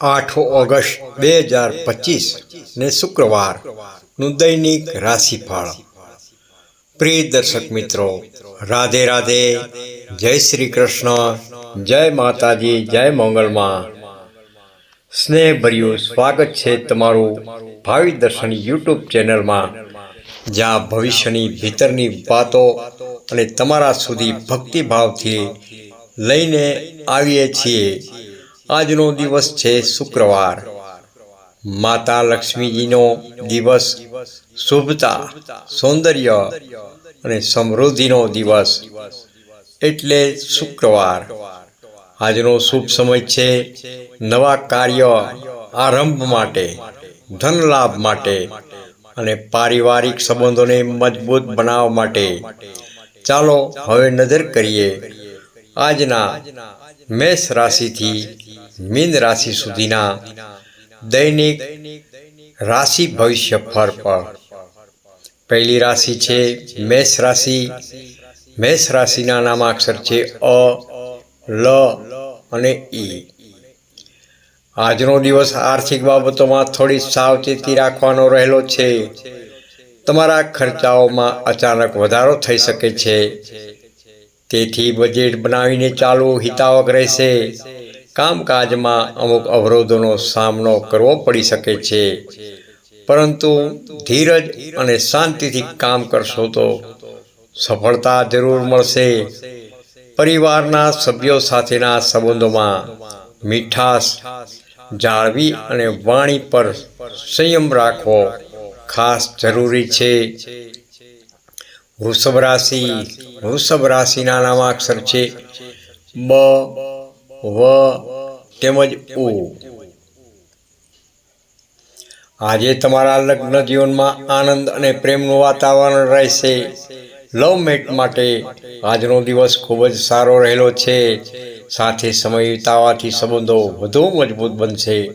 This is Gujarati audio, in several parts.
આઠ ઓગસ્ટ બે હજાર પચીસ, ને શુક્રવારનું દૈનિક રાશિફળ. પ્રિય દર્શક મિત્રો, રાધે રાધે, જય શ્રી કૃષ્ણ, જય માતાજી, જય મંગળમાં સ્નેહભર્યું સ્વાગત છે તમારું ભાવિ દર્શન યુટ્યુબ ચેનલમાં. જ્યાં ભવિષ્યની ભીતરની વાતો અને તમારા સુધી ભક્તિભાવથી લઈને આવીએ છીએ. આજનો દિવસ છે શુક્રવાર. માતા લક્ષ્મીજીનો દિવસ. શુભતા, સૌંદર્ય અને સમૃદ્ધિનો દિવસ. એટલે શુક્રવાર. આજનો શુભ સમય છે નવા કાર્ય આરંભ માટે ધન લાભ માટે અને પારિવારિક સંબંધોને મજબૂત બનાવવા માટે. ચાલો હવે નજર કરીએ આજના મેષ રાશિથી મીન રાશિ સુધીના દૈનિક રાશિ ભવિષ્ય ફળ પર. પહેલી રાશિ છે મેષ રાશિ. મેષ રાશિના નામાક્ષર છે અ, લ અને ઈ આજનો દિવસ આર્થિક બાબતોમાં થોડી સાવચેતી રાખવાનો રહેલો છે. તમારા ખર્ચાઓમાં અચાનક વધારો થઈ શકે છે. તેથી બજેટ બનાવીને ચાલવું હિતાવક રહેશે. કામકાજમાં અમુક અવરોધોનો સામનો કરવો પડી શકે છે. પરંતુ ધીરજ અને શાંતિથી કામ કરશો તો સફળતા જરૂર મળશે. પરિવારના સભ્યો સાથેના સંબંધોમાં મીઠાશ, જાળવી અને વાણી પર સંયમ રાખવો ખાસ જરૂરી છે. વૃષભ રાશિ, વૃષભ રાશિના નામાક્ષર છે. બ, વ, તેમજ ઉ. આજે તમારા લગ્ન જીવનમાં આનંદ અને પ્રેમનું વાતાવરણ રહેશે. લવ મેટ માટે આજનો દિવસ ખૂબ જ સારો રહેલો છે. સાથે સમય વિતાવાથી સંબંધો વધુ મજબૂત બનશે.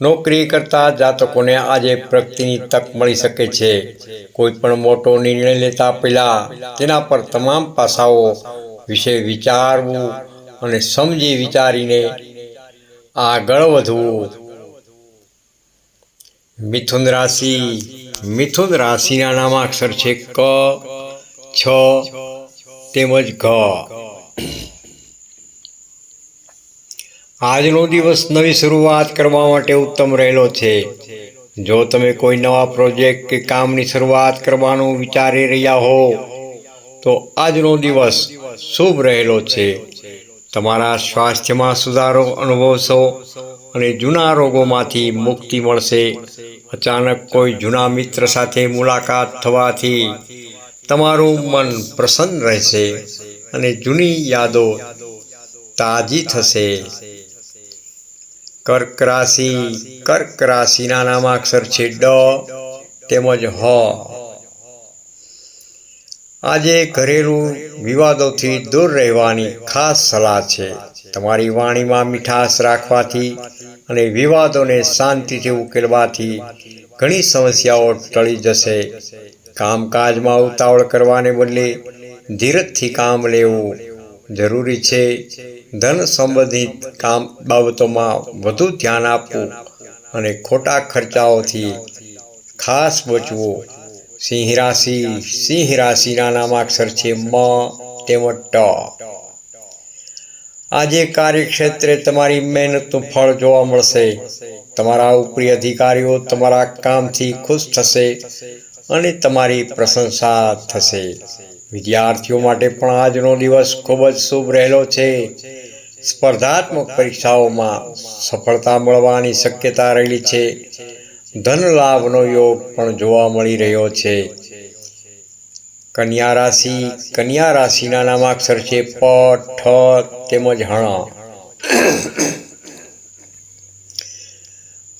નોકરી કરતા જાતકોને આજે પ્રગતિની તક મળી શકે છે. કોઈ પણ મોટો નિર્ણય લેતા પહેલા તેના પર તમામ પાસાઓ વિશે વિચારવું અને સમજી વિચારીને આગળ વધવું. મિથુન રાશિ, મિથુન રાશિના નામાક્ષર છે ક, છ, તેમજ ઘ. આજનો દિવસ નવી શરૂઆત કરવા માટે ઉત્તમ રહેલો છે. જો તમે કોઈ નવા પ્રોજેક્ટ કે કામની શરૂઆત કરવાનું વિચારી રહ્યા હો, તો આજનો દિવસ શુભ રહેલો છે. તમારા સ્વાસ્થ્યમાં સુધારો, અનુભવશો અને જૂના રોગોમાંથી મુક્તિ મળશે. અચાનક કોઈ જૂના મિત્ર સાથે મુલાકાત થવાથી તમારું મન પ્રસન્ન રહેશે અને જૂની યાદો તાજી થશે. કર્ક રાશિ કર્ક રાશિના નામાક્ષર છે ડ તેમજ હ. આજે ઘરેલું વિવાદોથી દૂર રહેવાની ખાસ સલાહ છે. તમારી વાણીમાં મીઠાશ રાખવાથી અને વિવાદોને શાંતિથી ઉકેલવાથી ઘણી સમસ્યાઓ ટળી જશે. કામકાજમાં ઉતાવળ કરવાને બદલે ધીરજથી કામ લેવું જરૂરી છે ધન સંબંધિત કામ બાબતોમાં વધુ ધ્યાન આપવું અને ખોટા ખર્ચાઓથી ખાસ બચવો. સિંહ રાશિ, સિંહ રાશિના નામાક્ષર છે મ તેમજ ટ. આજે કાર્યક્ષેત્રે તમારી મહેનતનું ફળ જોવા મળશે. તમારા ઉપરી અધિકારીઓ તમારા કામથી ખુશ થશે અને તમારી પ્રશંસા થશે. વિદ્યાર્થીઓ માટે પણ આજનો દિવસ ખૂબ જ શુભ રહેલો છે. સ્પર્ધાત્મક પરીક્ષાઓમાં સફળતા મળવાની શક્યતા રહેલી છે. ધન લાભનો યોગ પણ જોવા મળી રહ્યો છે. કન્યા રાશિ, કન્યા રાશિના નામાક્ષર છે, પ, ઠ તેમજ હણ.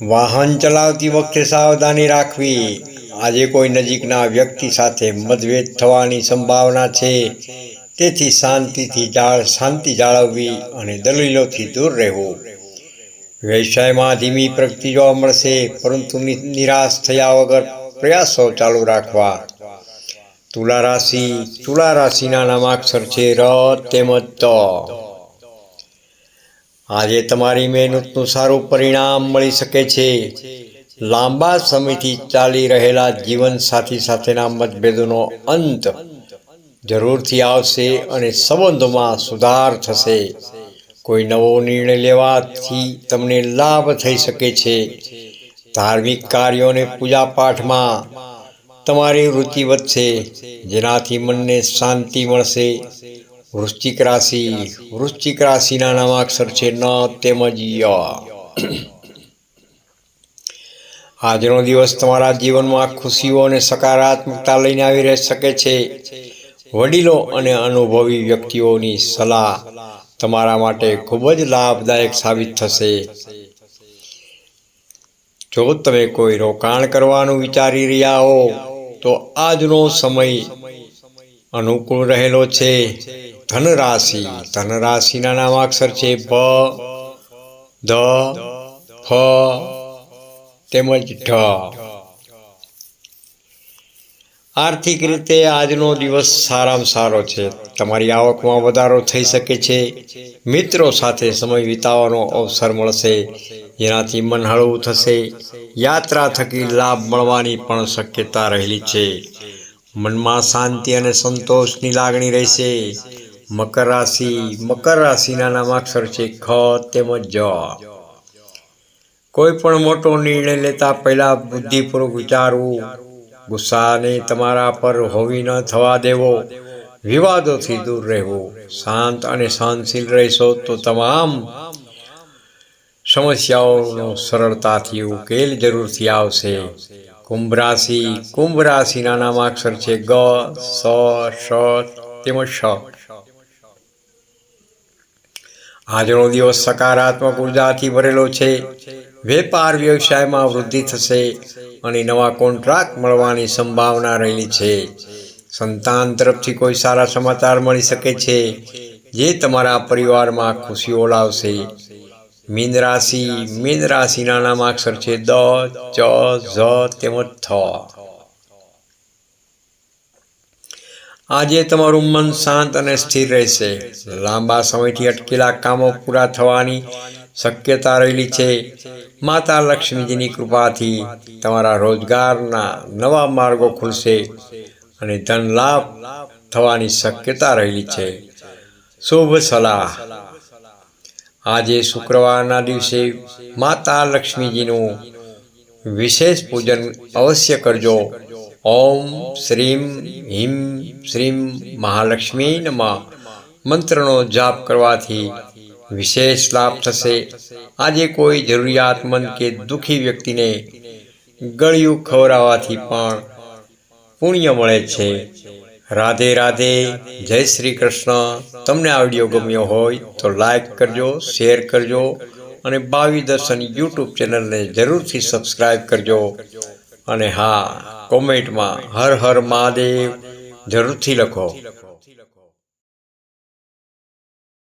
વાહન ચલાવતી વખતે સાવધાની રાખવી. આજે કોઈ નજીકના વ્યક્તિ સાથે મતભેદ થવાની સંભાવના છે. તેથી શાંતિથી જાળ, શાંતિ જાળવવી અને દલીલોથી દૂર રહેવું. વ્યવસાયમાં ધીમી પ્રગતિ જોવા મળશે, પરંતુ નિરાશ થયા વગર પ્રયાસો ચાલુ રાખવા. તુલા રાશિ, તુલા રાશિના નામાક્ષર છે ર તેમજ ત. આજે તમારી મહેનતનું સારું પરિણામ મળી શકે છે. લાંબા સમયથી ચાલી રહેલા જીવન સાથી સાથેના મતભેદોનો અંત જરૂરથી આવશે અને સંબંધોમાં સુધાર થશે. કોઈ નવો નિર્ણય લેવાથી તમને લાભ થઈ શકે છે. ધાર્મિક કાર્યો અને પૂજાપાઠમાં તમારી રુચિ વધશે, જેનાથી મનને શાંતિ મળશે. વૃશ્ચિક રાશિ વૃશ્ચિક રાશિના નામાક્ષર છે ન તેમજ ય. આજનો દિવસ તમારા જીવનમાં ખુશીઓ અને સકારાત્મકતા લઈને આવી રહી શકે છે. વડીલો અને અનુભવી વ્યક્તિઓની સલાહ તમારા માટે ખૂબ જ લાભદાયક સાબિત થશે. જો તમે કોઈ રોકાણ કરવાનું વિચારી રહ્યા હો તો આજનો સમય અનુકૂળ રહેલો છે. ધનરાશિ. ધનરાશિના નામાક્ષર છે ભ ધ, ફ, તેમજ ઢ. આર્થિક રીતે આજનો દિવસ સારામાં સારો છે. તમારી આવકમાં વધારો થઈ શકે છે. મિત્રો સાથે સમય વિતાવવાનો અવસર મળશે. જેનાથી મન હળવું થશે. યાત્રા થકી લાભ મળવાની પણ શક્યતા રહેલી છે. મનમાં શાંતિ અને સંતોષની લાગણી રહેશે. મકર રાશિ, મકર રાશિના નામાક્ષર છે ખ તેમજ જ. કોઈ પણ મોટો નિર્ણય લેતા પહેલા બુદ્ધિપૂર્વક વિચારવું. ગુસ્સાને તમારા પર હોવી ન થવા દેવો. વિવાદોથી દૂર રહેવું. શાંત અને સહનશીલ રહેશો તો તમામ સમસ્યાઓનો સરળતાથી ઉકેલ જરૂરથી આવશે. કુંભ રાશિ કુંભ રાશિના નામાક્ષર છે ગ, સ શ તેમજ શ આજનો દિવસ સકારાત્મક ઉર્જાથી ભરેલો છે. વેપાર વ્યવસાયમાં વૃદ્ધિ થશે અને નવા કોન્ટ્રાક્ટ મળવાની સંભાવના રહેલી છે. સંતાન તરફથી કોઈ સારા સમાચાર મળી શકે છે, જે તમારા પરિવારમાં ખુશીઓ લાવશે. મીન રાશિ, મીન રાશિના નામાક્ષર છે દ, ચ, ઝ, તેમજ થ. આજે તમારું મન શાંત અને સ્થિર રહેશે. લાંબા સમયથી અટકેલા કામો પૂરા થવાની શક્યતા રહેલી છે. માતા લક્ષ્મીજીની કૃપાથી તમારા રોજગારના નવા માર્ગો ખુલશે અને ધન લાભ થવાની શક્યતા રહેલી છે. શુભ સલાહ. આજે શુક્રવારના દિવસે માતા લક્ષ્મીજીનું વિશેષ પૂજન અવશ્ય કરજો. ઓમ શ્રીમ હિમ શ્રીમ મહાલક્ષ્મી નમા. મંત્રનો જાપ કરવાથી વિશેષ લાભ થશે. આજે કોઈ જરૂરિયાતમંદ કે દુઃખી વ્યક્તિને ગળ્યું ખવડાવવાથી પણ પુણ્ય મળે છે. રાધે રાધે, જય શ્રી કૃષ્ણ. તમને આ વીડિયો ગમ્યો હોય તો લાઈક કરજો શેર કરજો અને બાવી દર્શન યુટ્યુબ ચેનલને જરૂરથી સબસ્ક્રાઈબ કરજો. અને હા કોમેન્ટમાં હર હર મહાદેવ જરૂરથી લખો.